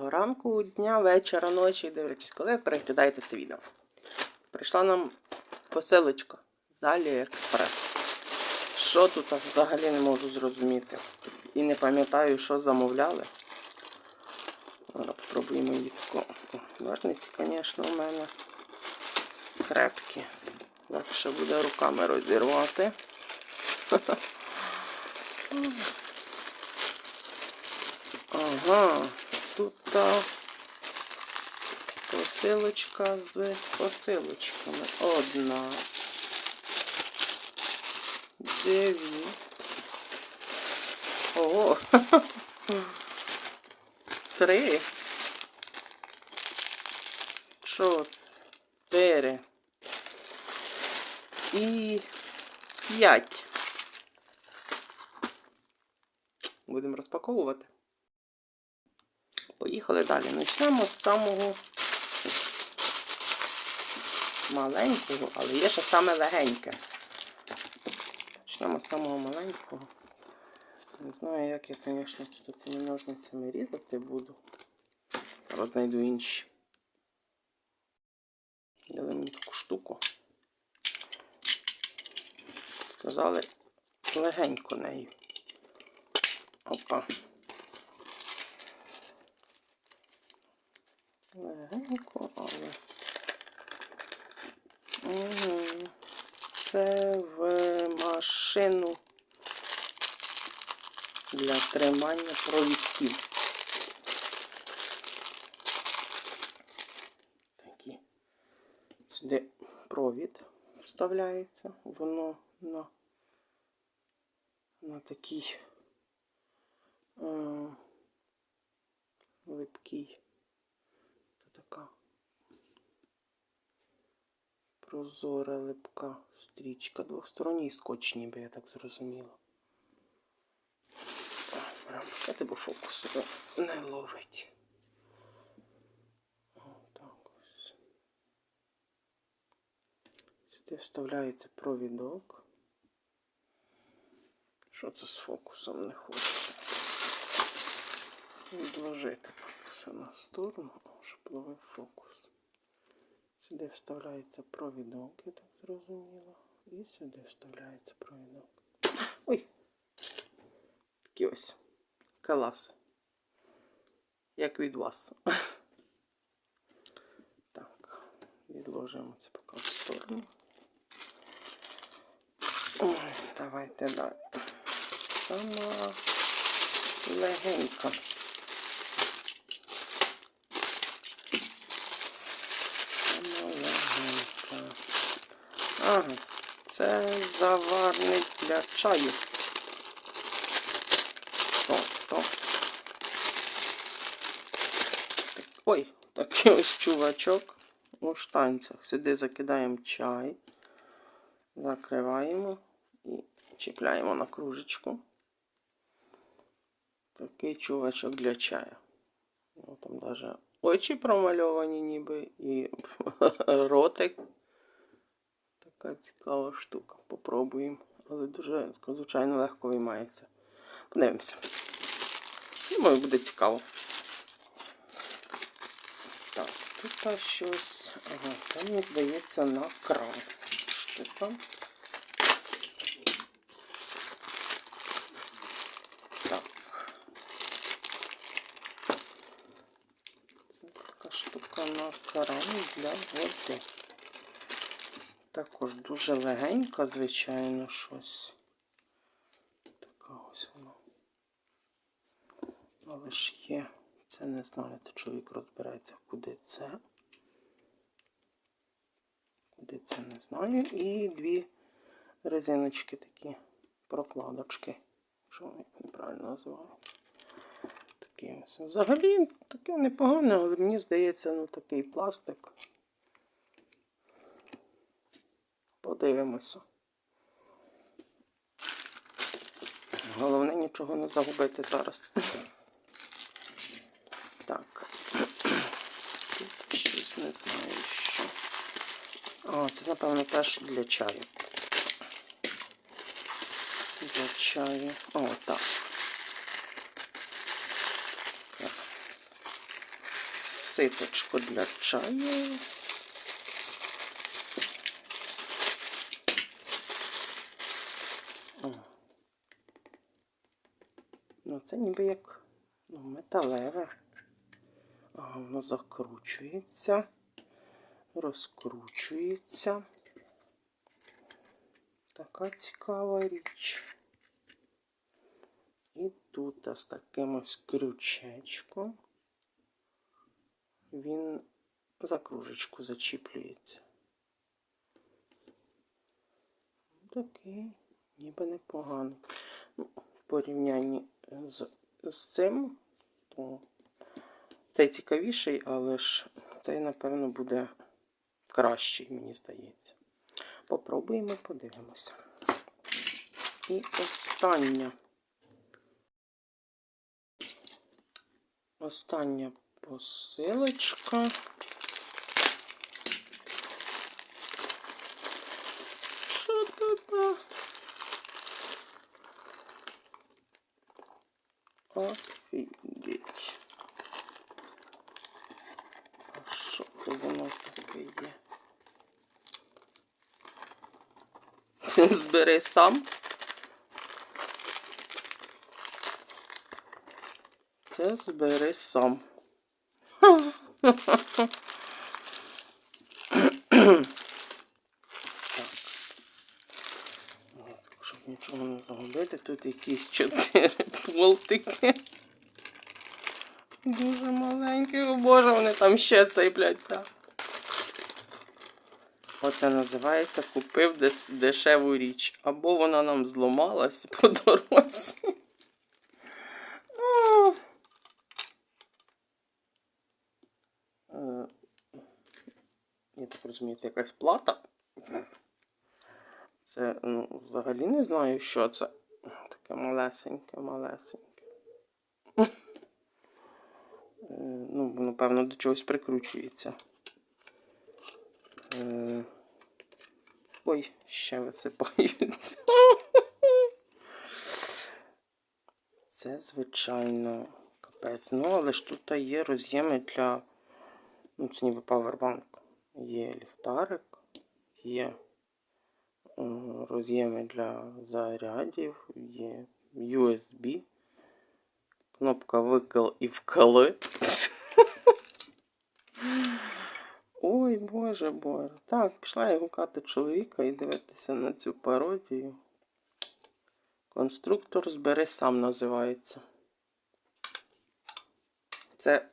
Ранку, дня, вечора, ночі, дивлячись, коли ви переглядаєте це відео. Прийшла нам посилочка з Аліекспрес. Що тут взагалі не можу зрозуміти. І не пам'ятаю, що замовляли. Зараз спробуємо її таку. Ножниці, звісно, у мене крепкі. Легше буде руками розірвати. Ага, тут посилочка з посилочками. Одна. Дві. Ого. Три. Чотири. І п'ять. Будемо розпаковувати. Поїхали далі. Почнемо з самого маленького, але є ще саме легеньке. Почнемо з самого маленького. Не знаю, як я, звісно, тут цими ножницями різати буду. Зараз знайду інші. Дали мені таку штуку. Сказали легенько нею. Опа. Легенько, але. Угу. Це в машину для тримання провідків. Такі. Сюди провід вставляється, воно на, на такий е, липкий. Така прозора липка стрічка. Двосторонній скотч, ніби я так зрозуміла. Пускати, бо фокус не ловить. Отак ось. Сюди вставляється провідок. Що це з фокусом не хочеться? Відложити все на сторону, щоб ловив фокус. Сюди вставляється провідок, я так зрозуміла. І сюди вставляється провідок. Ой! Такі ось каласи. Як від вас. Так, відложимо це поки в сторону. Ой, давайте далі. Сама легенька. Сама легенька. Ага, це заварник для чаю. Тобто. Ой, такий ось чувачок у штанцях. Сюди закидаємо чай, закриваємо і чіпляємо на кружечку. Такий чувачок для чаю. Там навіть очі промальовані ніби і ротик. Така цікава штука. Попробуємо. Але дуже, звичайно, легко виймається. Подивимося. Думаю, буде цікаво. Так, тут щось. Ага, це мені здається на кран. Штука. Так. Це така штука на кран для води. Також дуже легенька, звичайно, щось. Така ось вона. Але ж є. Це не знаю, це чоловік розбирається, куди це. Куди це не знаю. І дві резиночки такі, прокладочки. Що вони неправильно називають. Такі ось. Взагалі таке непогане, але мені здається, ну такий пластик. Подивимося. Головне нічого не загубити зараз. Так. Тут щось не знаю що. А, це, напевно, теж для чаю. Для чаю. О, так. ситочко для чаю. О. Ну, це ніби як ну, металеве. Ага, воно закручується, розкручується. Така цікава річ. І тут з таким ось крючечком він за кружечку зачіплюється. Такий, ніби непоганий. Ну, в порівнянні з, з цим, то цей цікавіший, але ж цей, напевно, буде кращий, мені здається. Попробуємо, подивимося. І остання. Остання посилочка. Що тут? Офігеть. А що це воно таке є? Збери сам. Це збери сам. Так. Щоб нічого не загубити, тут якісь чотири болтики. Дуже маленькі, о боже, вони там ще сипляться. Оце називається купив дес- дешеву річ. Або вона нам зламалась по дорозі. Е, Я так розумію, це якась плата. Це ну, взагалі не знаю, що це. Таке малесеньке, малесеньке. Е, Ну, воно, певно, до чогось прикручується. Е, Ой, ще висипаються. Це, звичайно, капець. Ну, але ж тут є роз'єми для. Ну, це ніби павербанк. Є ліхтарик, є е, роз'єми для зарядів, є USB, кнопка викл і вкли. Боже боже. Так, пішла я гукати чоловіка і дивитися на цю пародію. Конструктор збери сам називається. Це